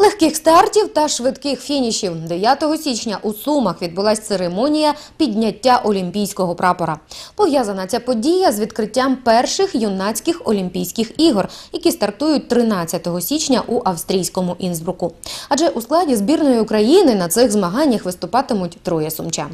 Легких стартів та швидких фінішів 9 січня у Сумах відбулася церемонія підняття олімпійського прапора. Пов'язана ця подія з відкриттям перших юнацьких олімпійських ігор, які стартують 13 січня у австрійському Інсбруку. Адже у складі збірної України на цих змаганнях виступатимуть троє сумчан.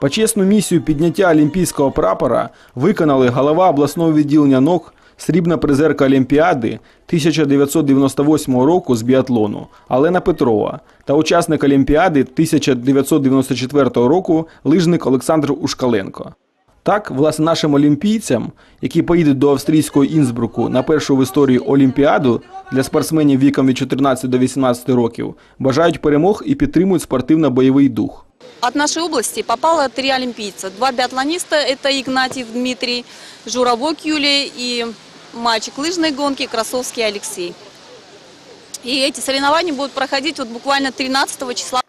Почесну місію підняття олімпійського прапора виконали голова обласного відділення НОК, срібна призерка Олімпіади 1998 року з біатлону Алена Петрова та учасник Олімпіади 1994 року лижник Олександр Ушкаленко. Так, власне, нашим олімпійцям, які поїдуть до австрійського Інсбруку на першу в історії Олімпіаду для спортсменів віком від 14 до 18 років, бажають перемог і підтримують спортивно-бойовий дух. От нашей области попало три олимпийца. Два биатлониста, это Игнатьев Дмитрий, Журавок Юлия и мальчик лыжной гонки Красовский Алексей. И эти соревнования будут проходить вот буквально 13 числа.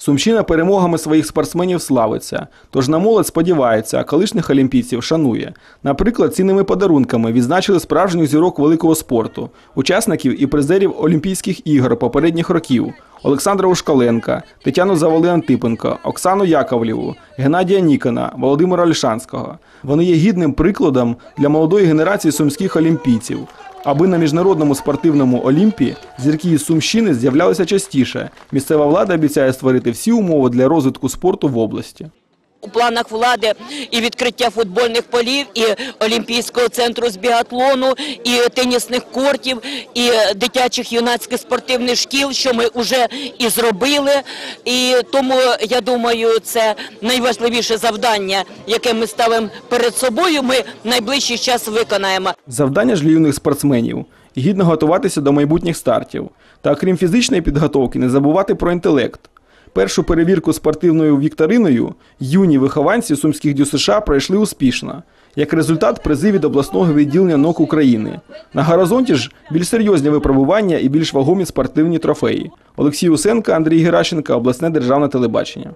Сумщина перемогами своїх спортсменів славиться, тож на молодь сподівається, а колишніх олімпійців шанує. Наприклад, цінними подарунками відзначили справжніх зірок великого спорту, учасників і призерів Олімпійських ігор попередніх років Олександра Ушкаленка, Тетяну Завали Антипенко, Оксану Яковлєву, Геннадія Нікона, Володимира Ольшанського. Вони є гідним прикладом для молодої генерації сумських олімпійців. Аби на міжнародному спортивному Олімпі зірки із Сумщини з'являлися частіше. Місцева влада обіцяє створити всі умови для розвитку спорту в області. У планах влади і відкриття футбольних полів, і Олімпійського центру з біатлону, і тенісних кортів, і дитячих юнацьких спортивних шкіл, що ми вже і зробили. І тому я думаю, це найважливіше завдання, яке ми ставимо перед собою. Ми найближчий час виконаємо. Завдання ж для юних спортсменів гідно готуватися до майбутніх стартів. Та окрім фізичної підготовки, не забувати про інтелект. Першу перевірку спортивною вікториною юні вихованці сумських ДЮСШ пройшли успішно. Як результат, призи від обласного відділення НОК України. На горизонті ж більш серйозні випробування і більш вагомі спортивні трофеї. Олексій Усенко, Андрій Геращенко, обласне державне телебачення.